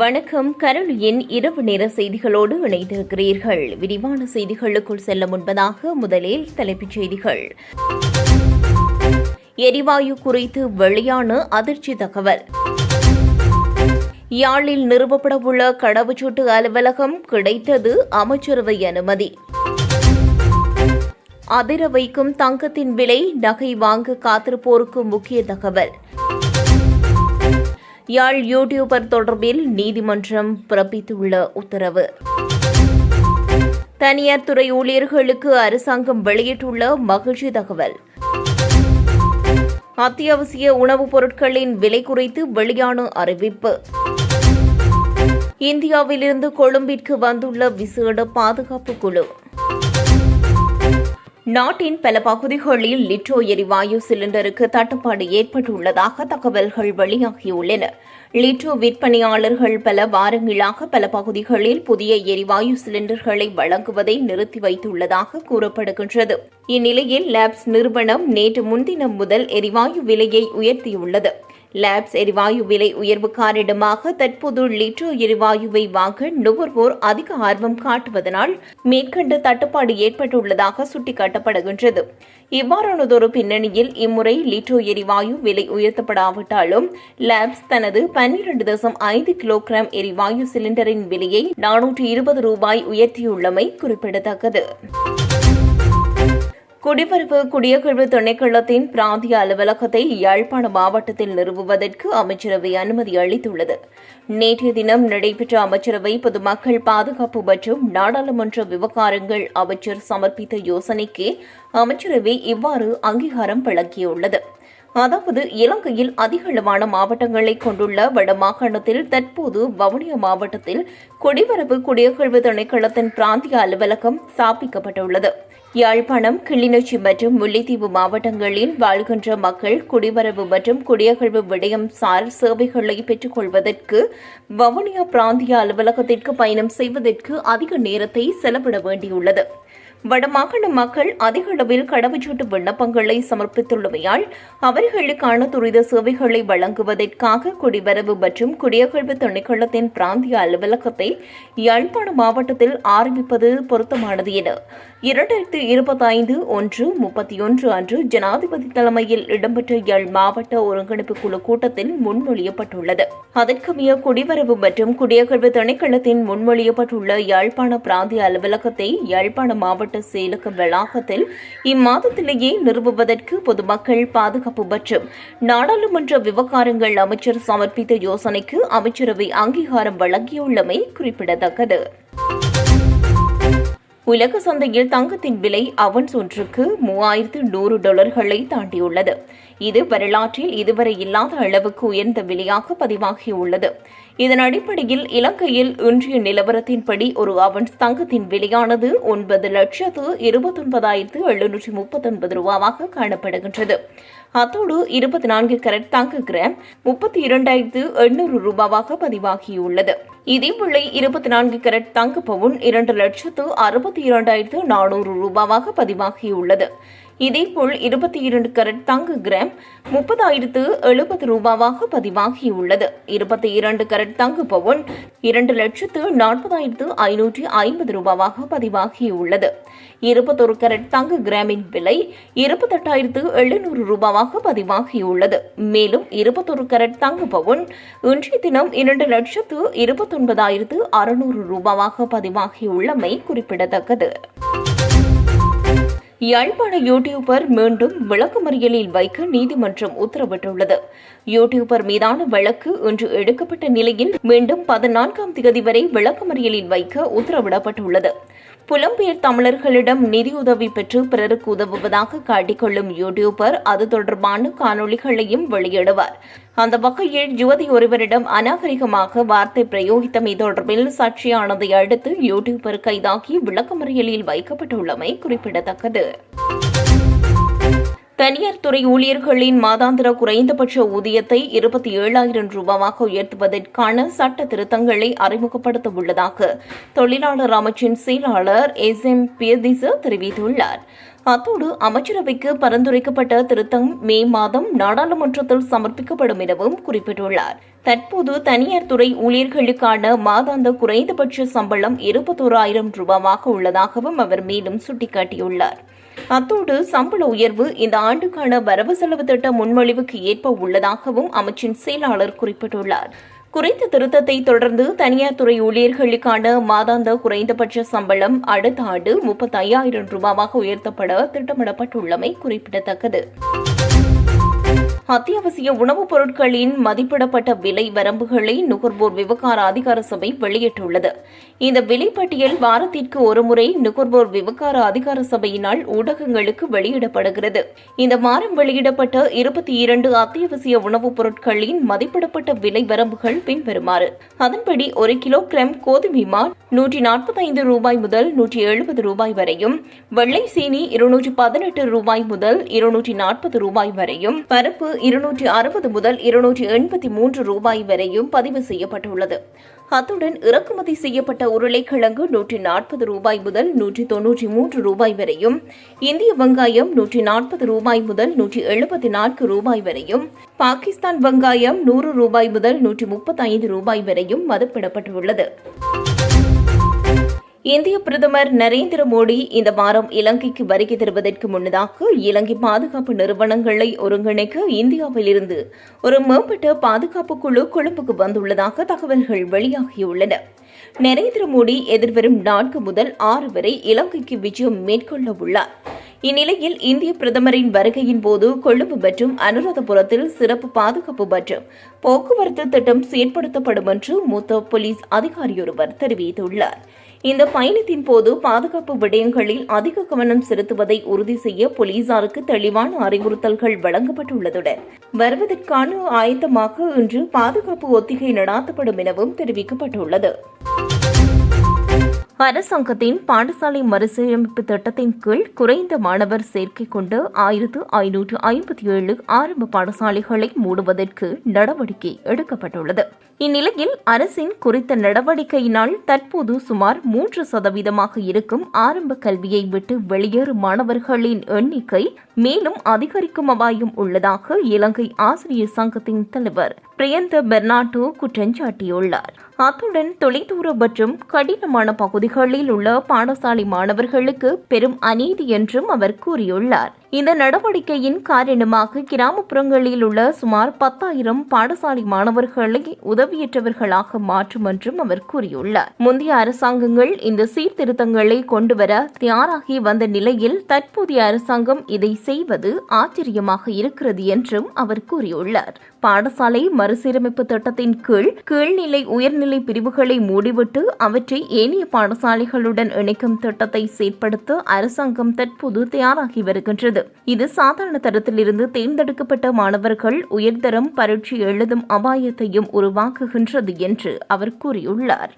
வணக்கம். கருளியின் இரவு நேர செய்திகளோடு இணைந்திருக்கிறீர்கள். விரிவான செய்திகளுக்குள் செல்ல முன்பதாக முதலில் தலைப்புச் செய்திகள். எரிவாயு குறித்து வெளியான அதிர்ச்சி தகவல். யாழில் நிறுவப்படவுள்ள கடவுச்சீட்டு அலுவலகம் கிடைத்தது அமைச்சரவை அனுமதி. அதிர வைக்கும் தங்கத்தின் விலை நகை வாங்க காத்திருப்போருக்கு முக்கிய தகவல். யாழ் யூடியூபர் தொடர்பில் நீதிமன்றம் பிறப்பித்துள்ள உத்தரவு. தனியார் துறை ஊழியர்களுக்கு அரசாங்கம் வெளியிட்டுள்ள மகிழ்ச்சி தகவல். அத்தியாவசிய உணவுப் பொருட்களின் விலை குறித்து வெளியான அறிவிப்பு. இந்தியாவிலிருந்து கொழும்பிற்கு வந்துள்ள விசேட பாதுகாப்பு குழு. நாட்டின் பல பகுதிகளில் லிட்ரோ எரிவாயு சிலிண்டருக்கு தட்டுப்பாடு ஏற்பட்டுள்ளதாக தகவல்கள் வெளியாகியுள்ளன. லிட்ரோ விற்பனையாளர்கள் பல வாரங்களாக பல பகுதிகளில் புதிய எரிவாயு சிலிண்டர்களை வழங்குவதை நிறுத்தி வைத்துள்ளதாக கூறப்படுகின்றது. இந்நிலையில் லேப்ஸ் நிறுவனம் நேற்று முன்தினம் முதல் எரிவாயு விலையை உயர்த்தியுள்ளது. லேப்ஸ் எரிவாயு விலை உயர்வு காரணமாக தற்போது லிட்டர் எரிவாயுவை வாங்க நுகர்வோர் அதிக ஆர்வம் காட்டுவதனால் மேற்கண்ட தட்டுப்பாடு ஏற்பட்டுள்ளதாக சுட்டிக்காட்டப்படுகின்றது. இவ்வாறானதொரு பின்னணியில் இம்முறை லிட்டர் எரிவாயு விலை உயர்த்தப்படாவிட்டாலும் லேப்ஸ் தனது பன்னிரண்டு தசம் ஐந்து கிலோகிராம் எரிவாயு சிலிண்டரின் விலையை நானூற்று இருபது ரூபாய் உயர்த்தியுள்ளமை குறிப்பிடத்தக்கது. குடிபரப்பு குடியகழ்வு திணைக்களத்தின் பிராந்திய அலுவலகத்தை யாழ்ப்பாண மாவட்டத்தில் நிறுவுவதற்கு அமைச்சரவை அனுமதி அளித்துள்ளது. நேற்றைய தினம் நடைபெற்ற அமைச்சரவை பொதுமக்கள் பாதுகாப்பு மற்றும் நாடாளுமன்ற விவகாரங்கள் அமைச்சர் சமர்ப்பித்த யோசனைக்கு அமைச்சரவை இவ்வாறு அங்கீகாரம் வழங்கியுள்ளது. அதாவது இலங்கையில் அதிகளவான மாவட்டங்களை கொண்டுள்ள வடமாகாணத்தில் தற்போது வவுனியா மாவட்டத்தில் குடிவரவு குடியகழ்வு திணைக்களத்தின் பிராந்திய அலுவலகம் ஸ்தாபிக்கப்பட்டுள்ளது. யாழ்ப்பாணம் கிளிநொச்சி மற்றும் முல்லைத்தீவு மாவட்டங்களில் வாழ்கின்ற மக்கள் குடிவரவு மற்றும் குடியகழ்வு விடயம் சார் சேவைகளை பெற்றுக் கொள்வதற்கு வவுனியா பிராந்திய அலுவலகத்திற்கு பயணம் செய்வதற்கு அதிக நேரத்தை செலவிட வேண்டியுள்ளது. வடமாகாண மக்கள் அதிக அளவில் கடவுச்சீட்டு விண்ணப்பங்களை சமர்ப்பித்துள்ளமையால் அவர்களுக்கான துரித சேவைகளை வழங்குவதற்காக குடிவரவு மற்றும் குடியகழ்வு திணைக்களத்தின் பிராந்திய அலுவலகத்தை யாழ்ப்பாண மாவட்டத்தில் ஆரம்பிப்பது பொருத்தமானது என இரண்டாயிரத்து இருபத்தைந்து ஒன்று முப்பத்தி ஒன்று அன்று ஜனாதிபதி தலைமையில் இடம்பெற்ற யாழ் மாவட்ட ஒருங்கிணைப்பு குழு கூட்டத்தில் முன்மொழியப்பட்டுள்ளது. அதற்கமைய குடிவரவு மற்றும் குடியகழ்வு திணைக்களத்தின் முன்மொழியப்பட்டுள்ள யாழ்ப்பாண பிராந்திய அலுவலகத்தை யாழ்ப்பாண மாவட்ட மாவட்ட செயலக வளாகத்தில் இம்மாதத்திலேயே நிறுவுவதற்கு பொதுமக்கள் பாதுகாப்பு மற்றும் நாடாளுமன்ற விவகாரங்கள் அமைச்சர் சமர்ப்பித்த யோசனைக்கு அமைச்சரவை அங்கீகாரம் வழங்கியுள்ளமை குறிப்பிடத்தக்கது. உலக சந்தையில் தங்கத்தின் விலை அவன்ஸ் ஒன்றுக்கு மூவாயிரத்து நூறு டாலர்களை தாண்டியுள்ளது. இது வரலாற்றில் இதுவரை இல்லாத அளவுக்கு உயர்ந்த விலையாக பதிவாகியுள்ளது. இதன் அடிப்படையில் இலங்கையில் இன்றைய நிலவரத்தின்படி ஒரு அவன்ஸ் தங்கத்தின் விலையானது ஒன்பது லட்சத்து இருபத்தொன்பதாயிரத்து எழுநூற்றி முப்பத்தொன்பது ரூபாவாக காணப்படுகின்றது. அத்தோடு இருபத்தி நான்கு கரட் தங்க கிராம் முப்பத்தி இரண்டாயிரத்து எண்ணூறு ரூபாவாக பதிவாகியுள்ளது. இதேவேளை இருபத்தி நான்கு கரட் தங்க பவுன் இரண்டு லட்சத்து அறுபத்தி இரண்டாயிரத்து நானூறு ரூபாவாக பதிவாகியுள்ளது. இதேபோல் இருபத்தி இரண்டு கரட் தங்க கிராம் முப்பதாயிரத்து எழுபது ரூபாவாக பதிவாகியுள்ளது. இருபத்தி இரண்டு கரட் தங்க பவுன் இரண்டு லட்சத்து நாற்பதாயிரத்து ஐநூற்றி ஐம்பது ரூபாவாக பதிவாகியுள்ளது. இருபத்தொரு கரட் தங்க கிராமின் விலை இருபத்தெட்டாயிரத்து எழுநூறு ரூபாவாக பதிவாகியுள்ளது. மேலும் இருபத்தொரு கரட் தங்க பவுன் இன்றைய தினம் இரண்டு லட்சத்து இருபத்தொன்பதாயிரத்து அறுநூறு ரூபாவாக பதிவாகியுள்ளமை குறிப்பிடத்தக்கது. யாழ்ப்பாண யூடியூபர் மீண்டும் விளக்கமறியலில் வைக்க நீதிமன்றம் உத்தரவிட்டுள்ளது. யூடியூபர் மீதான வழக்கு இன்று எடுக்கப்பட்ட நிலையில் மீண்டும் பதினான்காம் தேதி வரை விளக்கமறியலில் வைக்க உத்தரவிடப்பட்டுள்ளது. புலம்பெயர் தமிழர்களிடம் நிதியுதவி பெற்று பிறருக்கு உதவுவதாக காட்டிக்கொள்ளும் யூடியூபர் அது தொடர்பான காணொளிகளையும் வெளியிடுவார். அந்த வகையில் யுவதி ஒருவரிடம் அநாகரிகமாக வார்த்தை பிரயோகித்தமை தொடர்பில் சர்ச்சையானதை அடுத்து யூடியூபர் கைதாகி விளக்கமறியலில் வைக்கப்பட்டுள்ளமை குறிப்பிடத்தக்கது. தனியார் துறை ஊழியர்களின் மாதாந்திர குறைந்தபட்ச ஊதியத்தை இருபத்தி ஏழாயிரம் ரூபாவாக உயர்த்துவதற்கான சட்ட திருத்தங்களை அறிமுகப்படுத்த உள்ளதாக தொழிலாளர் அமைச்சின் செயலாளர் எஸ் எம் பியதிச தெரிவித்துள்ளார். அத்தோடு அமைச்சரவைக்கு பரிந்துரைக்கப்பட்ட திருத்தம் மே மாதம் நாடாளுமன்றத்தில் சமர்ப்பிக்கப்படும் எனவும் குறிப்பிட்டுள்ளார். தற்போது தனியார் துறை ஊழியர்களுக்கான மாதாந்த குறைந்தபட்ச சம்பளம் இருபத்தோராயிரம் ரூபாவாக உள்ளதாகவும் அவர் மேலும் சுட்டிக்காட்டியுள்ளார். அத்தோடு சம்பள உயர்வு இந்த ஆண்டுக்கான வரவு செலவு திட்ட முன்மொழிவுக்கு ஏற்ப உள்ளதாகவும் அமைச்சின் செயலாளர் குறிப்பிட்டுள்ளார். குறைந்த திருத்தத்தை தொடர்ந்து தனியார் துறை ஊழியர்களுக்கான மாதாந்த குறைந்தபட்ச சம்பளம் அடுத்த ஆண்டு முப்பத்தையாயிரம் ரூபாவாக உயர்த்தப்பட திட்டமிடப்பட்டுள்ளமை குறிப்பிடத்தக்கது. அத்தியாவசிய உணவுப் பொருட்களின் மதிப்பிடப்பட்ட விலை வரம்புகளை நுகர்வோர் விவகார அதிகார சபை வெளியிட்டுள்ளது. இந்த விலைப்பட்டியல் வாரத்திற்கு ஒருமுறை நுகர்வோர் விவகார அதிகார சபையினால் ஊடகங்களுக்கு வெளியிடப்படுகிறது. இந்த வாரம் வெளியிடப்பட்ட இருபத்தி இரண்டு அத்தியாவசிய உணவுப் பொருட்களின் மதிப்பிடப்பட்ட விலை வரம்புகள் பின்வருமாறு. அதன்படி ஒரு கிலோகிராம் கோதுமை மால் நூற்றி நாற்பத்தைந்து ரூபாய் முதல் நூற்றி எழுபது ரூபாய் வரையும் வெள்ளை சீனி இருநூற்றி பதினெட்டு ரூபாய் முதல் இருநூற்றி நாற்பது ரூபாய் வரையும் பருப்பு இருநூற்றி அறுபது முதல் இருநூற்றி எண்பத்தி மூன்று ரூபாய் வரையும் பதிவு செய்யப்பட்டுள்ளது. அத்துடன் இறக்குமதி செய்யப்பட்ட உருளைக்கிழங்கு நூற்றி நாற்பது ரூபாய் முதல் நூற்றி தொன்னூற்றி மூன்று ரூபாய் வரையும் இந்திய வெங்காயம் நூற்றி நாற்பது ரூபாய் முதல் நூற்றி எழுபத்தி நான்கு ரூபாய் வரையும் பாகிஸ்தான் வெங்காயம் நூறு ரூபாய் முதல் நூற்றி முப்பத்தைந்து ரூபாய் வரையும் மதிப்பிடப்பட்டுள்ளது. இந்திய பிரதமர் நரேந்திர மோடி இந்த வாரம் இலங்கைக்கு வருகை தருவதற்கு முன்னதாக இலங்கை பாதுகாப்பு நிறுவனங்களை ஒருங்கிணைக்க இந்தியாவிலிருந்து ஒரு மேம்பட்ட பாதுகாப்பு குழு கொழும்புக்கு வந்துள்ளதாக தகவல்கள் வெளியாகியுள்ளன. நரேந்திர மோடி எதிர்வரும் நான்கு முதல் ஆறு வரை இலங்கைக்கு விஜயம் மேற்கொள்ள உள்ளார். இந்நிலையில் இந்திய பிரதமரின் வருகையின் போது கொழும்பு மற்றும் அனுராதபுரத்தில் சிறப்பு பாதுகாப்பு மற்றும் போக்குவரத்து திட்டம் செயற்படுத்தப்படும் என்று மூத்த போலீஸ் அதிகாரியொருவர் தெரிவித்துள்ளார். இந்த பயணத்தின் போது பாதுகாப்பு விடயங்களில் அதிக கவனம் செலுத்துவதை உறுதி செய்ய போலீசாருக்கு தெளிவான அறிவுறுத்தல்கள் வழங்கப்பட்டுள்ளதுடன் வருவதற்கான ஆயத்தமாக இன்று பாதுகாப்பு ஒத்திகை நடாத்தப்படும் எனவும் தெரிவிக்கப்பட்டுள்ளது. அரசாங்கத்தின் பாடசாலை மறுசீரமைப்பு திட்டத்தின் கீழ் குறைந்த மாணவர் சேர்க்கை கொண்டு ஆயிரத்து ஐநூற்று ஐம்பத்தி ஏழு ஆரம்ப பாடசாலைகளை மூடுவதற்கு நடவடிக்கை எடுக்கப்பட்டுள்ளது. இந்நிலையில் அரசின் குறித்த நடவடிக்கையினால் தற்போது சுமார் மூன்று சதவீதமாக இருக்கும் ஆரம்ப கல்வியை விட்டு வெளியேறும் மாணவர்களின் எண்ணிக்கை மேலும் அதிகரிக்கும் அபாயம் உள்ளதாக இலங்கை ஆசிரியர் சங்கத்தின் தலைவர் பிரியந்த பெர்னாட்டோ குற்றஞ்சாட்டியுள்ளார் அத்துடன் தொலைதூர மற்றும் கடினமான பகுதிகளில் உள்ள பாடசாலை மாணவர்களுக்கு பெரும் அநீதி என்றும் அவர் கூறியுள்ளார். இந்த நடவடிக்கையின் காரணமாக கிராமப்புறங்களில் உள்ள சுமார் பத்தாயிரம் பாடசாலை மாணவர்களை உதவியற்றவர்களாக மாற்றும் என்றும் அவர் கூறியுள்ளார். முந்தைய அரசாங்கங்கள் இந்த சீர்திருத்தங்களை கொண்டுவர தயாராகி வந்த நிலையில் தற்போதைய அரசாங்கம் இதை செய்வது ஆச்சரியமாக இருக்கிறது என்றும் அவர் கூறியுள்ளார். பாடசாலை மறுசீரமைப்பு திட்டத்தின் கீழ் கீழ்நிலை உயர்நிலை பிரிவுகளை மூடிவிட்டு அவற்றை ஏனைய பாடசாலைகளுடன் இணைக்கும் திட்டத்தை செயற்படுத்த அரசாங்கம் தற்போது தயாராகி வருகின்றது. இது சாதாரண தரத்திலிருந்து தேர்ந்தெடுக்கப்பட்ட மாணவர்கள் உயர்தரம் பரீட்சை எழுதும் அபாயத்தையும் உருவாக்குகின்றது என்று அவர் கூறியுள்ளார்.